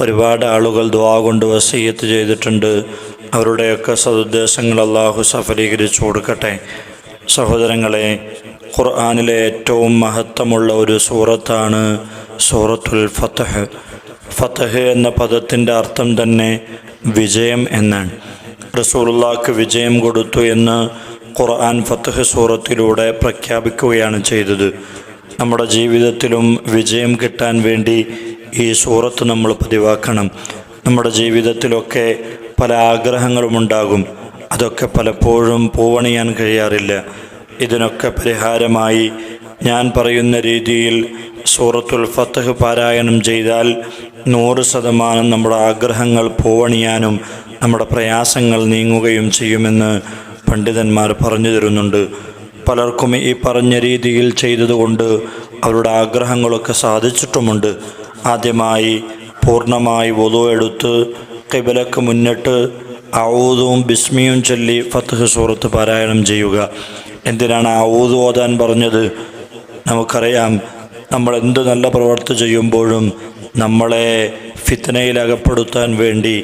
ഒരുപാട് ആളുകൾ ദ്വാ കൊണ്ട് വസീയത്ത് ചെയ്തിട്ടുണ്ട്. അവരുടെയൊക്കെ സതുദ്ദേശങ്ങൾ അള്ളാഹു സഫലീകരിച്ചു കൊടുക്കട്ടെ. സഹോദരങ്ങളെ ഖുർആാനിലെ ഏറ്റവും മഹത്വമുള്ള ഒരു സൂറത്താണ് സൂറത്തുൽ ഫത്തഹ് ഫത്തഹ് എന്ന പദത്തിന്റെ അർത്ഥം തന്നെ വിജയം എന്നാണ്. റസൂലുള്ളാക്ക് വിജയം കൊടുത്തു എന്ന് ഖുർആൻ ഫത്തഹ് സൂറത്തിലൂടെ പ്രഖ്യാപിക്കുകയാണ് ചെയ്തത്. നമ്മുടെ ജീവിതത്തിലും വിജയം കിട്ടാൻ വേണ്ടി ഈ സൂറത്ത് നമ്മൾ പതിവാക്കണം. നമ്മുടെ ജീവിതത്തിലൊക്കെ പല ആഗ്രഹങ്ങളുമുണ്ടാകും അതൊക്കെ പലപ്പോഴും പൂവണിയാൻ കഴിയാറില്ല. ഇതിനൊക്കെ പരിഹാരമായി ഞാൻ പറയുന്ന രീതിയിൽ സൂറത്തുൽ ഫത്തഹ് പാരായണം ചെയ്താൽ നൂറ് ശതമാനം നമ്മുടെ ആഗ്രഹങ്ങൾ പൂവണിയാനും നമ്മുടെ പ്രയാസങ്ങൾ നീങ്ങുകയും ചെയ്യുമെന്ന് പണ്ഡിതന്മാർ പറഞ്ഞു തരുന്നുണ്ട്. പലർക്കും ഈ പറഞ്ഞ രീതിയിൽ ചെയ്തതുകൊണ്ട് അവരുടെ ആഗ്രഹങ്ങളൊക്കെ സാധിച്ചിട്ടുമുണ്ട്. ആദ്യമായി പൂർണമായി വധു എടുത്ത് കിബലക്ക് മുന്നിട്ട് ഔദും ബിസ്മിയും ചൊല്ലി ഫത്ത് സൂറത്ത് പാരായണം ചെയ്യുക. എന്തിനാണ് ഔദ് ഓതാൻ പറഞ്ഞത്? നമുക്കറിയാം നമ്മൾ എന്ത് നല്ല പ്രവർത്തി ചെയ്യുമ്പോഴും നമ്മളെ ഫിത്തനയിൽ അകപ്പെടുത്താൻ വേണ്ടി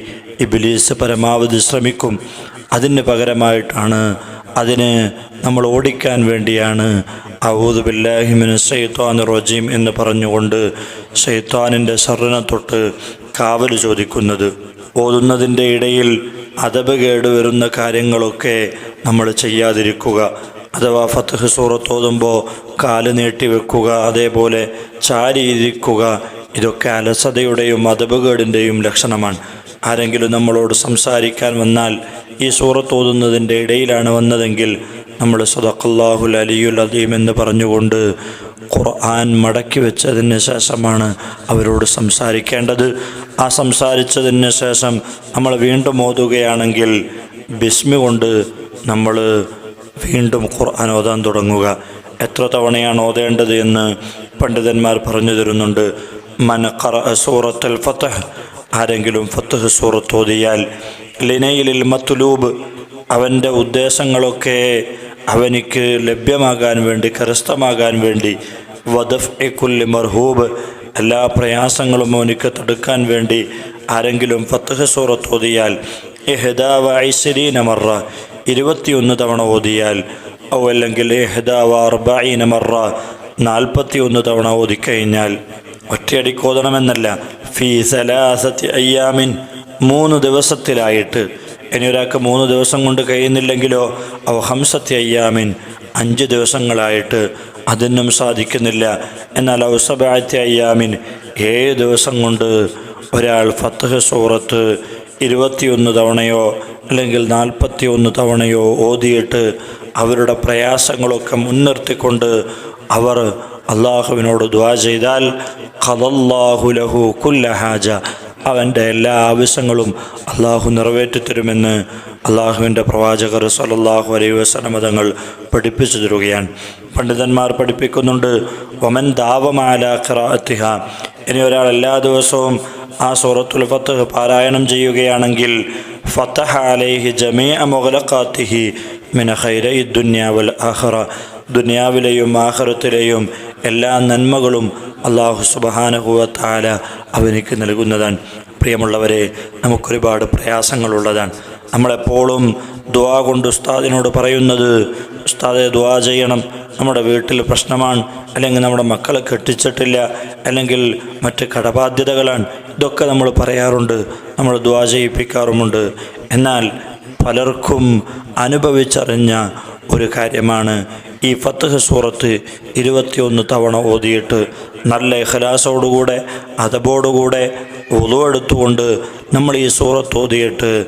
ഇബിലീസ് പരമാവധി ശ്രമിക്കും. അതിന് പകരമായിട്ടാണ് അതിന് നമ്മൾ ഓടിക്കാൻ വേണ്ടിയാണ്. ഔദ് ബില്ലാഹിമിന് സൈത്വാൻ റജീം എന്ന് പറഞ്ഞുകൊണ്ട് സൈത്താനിന്റെ സർണ തൊട്ട് കാവൽ ചോദിക്കുന്നത്. ഓതുന്നതിന്റെ ഇടയിൽ അതബ് കേടുവരുന്ന കാര്യങ്ങളൊക്കെ നമ്മൾ ചെയ്യാതിരിക്കുക. അഥവാ ഫത്തഹ് സൂറത്ത് ഓതുമ്പോൾ കാൽ നീട്ടി വെക്കുക അതേപോലെ ചാരിയിരിക്കുക ഇതൊക്കെ അലസതയുടെയും അതബുകേടിന്റെയും ലക്ഷണമാണ്. ആരെങ്കിലും നമ്മളോട് സംസാരിക്കാൻ വന്നാൽ ഈ സൂറത്ത് ഓതുന്നതിന്റെ ഇടയിലാണ് വന്നതെങ്കിൽ നമ്മൾ സദഖല്ലാഹുൽ അലിയുൽ അദീം എന്ന് പറഞ്ഞുകൊണ്ട് ഖുർആൻ മടക്കി വെച്ചതിന് ശേഷമാണ് അവരോട് സംസാരിക്കേണ്ടത്. ആ സംസാരിച്ചതിന് ശേഷം നമ്മൾ വീണ്ടും ഓതുകയാണെങ്കിൽ ബിസ്മി കൊണ്ട് നമ്മൾ വീണ്ടും ഖുർആൻ ഓതാൻ തുടങ്ങുക. എത്ര തവണയാണ് ഓതേണ്ടത് എന്ന് പണ്ഡിതന്മാർ പറഞ്ഞു തരുന്നുണ്ട്. മന ഖറ സൂറത്തുൽ ഫത്തഹ് ആരെങ്കിലും ഫത്തഹ് സൂറത്ത് ഓതിയാൽ ലിനയിലിൽ മത്തുലൂബ് അവന്റെ ഉദ്ദേശങ്ങളൊക്കെ അവനിക്ക് ലഭ്യമാകാൻ വേണ്ടി കരസ്ഥമാകാൻ വേണ്ടി വദഫ് കുല്ലി മർഹൂബ് എല്ലാ പ്രയാസങ്ങളും അവനിക്ക് തടുക്കാൻ വേണ്ടി ആരെങ്കിലും ഫത്തഹ് സൂറത്ത് ഓതിയാൽ എഹദാവ ഐശ്വരീന മറ ഇരുപത്തിയൊന്ന് തവണ ഓതിയാൽ ഓ അല്ലെങ്കിൽ എഹദാവ അർബീന മറ നാൽപ്പത്തിയൊന്ന് തവണ ഓതിക്കഴിഞ്ഞാൽ ഒറ്റയടിക്കോതണമെന്നല്ല ഫീ സലാസത്തി അയ്യാമിൻ മൂന്ന് ദിവസത്തിലായിട്ട്. ഇനി ഒരാൾക്ക് മൂന്ന് ദിവസം കൊണ്ട് കഴിയുന്നില്ലെങ്കിലോ? അവ ഹംസത്തെ അയ്യാമിൻ അഞ്ച് ദിവസങ്ങളായിട്ട് അതിനും സാധിക്കുന്നില്ല. എന്നാൽ ഔസബാത്തി അയ്യാമിൻ ഏഴ് ദിവസം കൊണ്ട് ഒരാൾ ഫത്തഹ് സൂറത്ത് ഇരുപത്തിയൊന്ന് തവണയോ അല്ലെങ്കിൽ നാൽപ്പത്തി ഒന്ന് തവണയോ ഓതിയിട്ട് അവരുടെ പ്രയാസങ്ങളൊക്കെ മുൻനിർത്തിക്കൊണ്ട് അവർ അള്ളാഹുവിനോട് ദ്വാ ചെയ്താൽ ഖദല്ലാഹു ലഹു അവന്റെ എല്ലാ ആവശ്യങ്ങളും അള്ളാഹു നിറവേറ്റിത്തരുമെന്ന് അള്ളാഹുവിന്റെ പ്രവാചകർ സലല്ലാഹു അലൈഹി വസനമതങ്ങൾ പഠിപ്പിച്ചു തരുകയാണ്. പണ്ഡിതന്മാർ പഠിപ്പിക്കുന്നുണ്ട് വമൻ ദാവമാല ഖിറാത്തിഹ ഇനി ഒരാൾ എല്ലാ ദിവസവും ആ സൂറത്തുൽ ഫത്ത് പാരായണം ചെയ്യുകയാണെങ്കിൽ ഫത്തഹ അലൈഹി ജമീ മുഗലഖാത്തിഹി മിന ഖൈര ദുന്യാവൽ ആഹ്റ ദുനിയാവിലെയും ആഹ്റത്തിലെയും എല്ലാ നന്മകളും അള്ളാഹു സുബഹാനുഭവത്താല അവനിക്ക് നൽകുന്നതാണ്. പ്രിയമുള്ളവരെ നമുക്കൊരുപാട് പ്രയാസങ്ങളുള്ളതാണ്. നമ്മളെപ്പോഴും ദ്വാ കൊണ്ട് ഉസ്താദിനോട് പറയുന്നത് ഉസ്താദെ ദ്വാ ചെയ്യണം. നമ്മുടെ വീട്ടിൽ പ്രശ്നമാണ്. അല്ലെങ്കിൽ നമ്മുടെ മക്കളെ കെട്ടിച്ചിട്ടില്ല. അല്ലെങ്കിൽ മറ്റ് കടബാധ്യതകളാണ്. ഇതൊക്കെ നമ്മൾ പറയാറുണ്ട്. നമ്മൾ ദ്വാ ചെയ്യിപ്പിക്കാറുമുണ്ട്. എന്നാൽ പലർക്കും അനുഭവിച്ചറിഞ്ഞ ഒരു കാര്യമാണ് ഈ ഫത്തഹ് സൂറത്ത് ഇരുപത്തിയൊന്ന് തവണ ഓതിയിട്ട് നല്ല ഇഖലാസോടുകൂടെ അതബോടുകൂടെ ഉതവെടുത്തുകൊണ്ട് നമ്മൾ ഈ സൂറത്ത് ഓതിയിട്ട്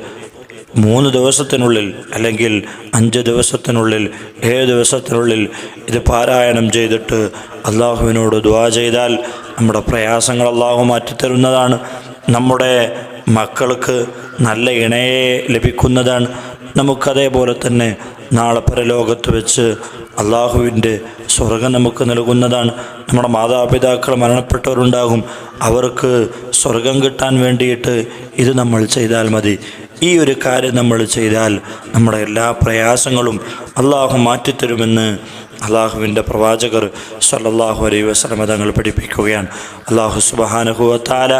മൂന്ന് ദിവസത്തിനുള്ളിൽ അല്ലെങ്കിൽ അഞ്ച് ദിവസത്തിനുള്ളിൽ ഏഴ് ദിവസത്തിനുള്ളിൽ ഇത് പാരായണം ചെയ്തിട്ട് അള്ളാഹുവിനോട് ദ ചെയ്താൽ നമ്മുടെ പ്രയാസങ്ങൾ അള്ളാഹു മാറ്റിത്തരുന്നതാണ്. നമ്മുടെ മക്കൾക്ക് നല്ല ഇണയെ ലഭിക്കുന്നതാണ്. നമുക്കതേപോലെ തന്നെ നാളെ പരലോകത്ത് വെച്ച് അള്ളാഹുവിന്റെ സ്വർഗം നമുക്ക് നൽകുന്നതാണ്. നമ്മുടെ മാതാപിതാക്കൾ മരണപ്പെട്ടവരുണ്ടാകും. അവർക്ക് സ്വർഗം കിട്ടാൻ വേണ്ടിയിട്ട് ഇത് നമ്മൾ ചെയ്താൽ മതി. ഈ ഒരു കാര്യം നമ്മൾ ചെയ്താൽ നമ്മുടെ എല്ലാ പ്രയാസങ്ങളും അള്ളാഹു മാറ്റിത്തരുമെന്ന് അള്ളാഹുവിന്റെ പ്രവാചകർ സല്ലല്ലാഹു അലൈ വസ്ലമ തങ്ങൾ പഠിപ്പിക്കുകയാണ്. അള്ളാഹു സുബഹാനുഭവത്താല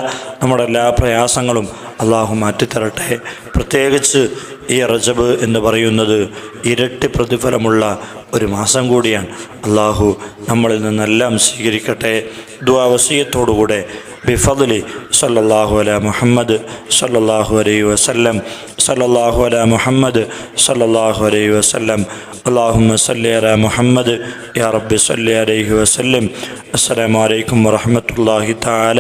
നമ്മുടെ എല്ലാ പ്രയാസങ്ങളും അള്ളാഹു മാറ്റിത്തരട്ടെ. പ്രത്യേകിച്ച് ഈ റജബ് എന്ന് പറയുന്നത് ഇരട്ടി പ്രതിഫലമുള്ള ഒരു മാസം കൂടിയാണ്. അള്ളാഹു നമ്മളിൽ നിന്നെല്ലാം സ്വീകരിക്കട്ടെ. ദ്വാവസീയത്തോടുകൂടെ ബിഫദലി സല്ലല്ലാഹു അല മുഹമ്മദ് സല്ലല്ലാഹു അലൈഹി വസല്ലം സല്ലല്ലാഹു അല മുഹമ്മദ് സല്ലല്ലാഹു അലൈഹി വസല്ലം. അള്ളാഹുമ്മ സല്ലി അല മുഹമ്മദ് യാ റബ്ബി സല്ലി അലൈഹി വസല്ലം. അസ്സലാമു അലൈക്കും വറഹ്മത്തുള്ളാഹി തആല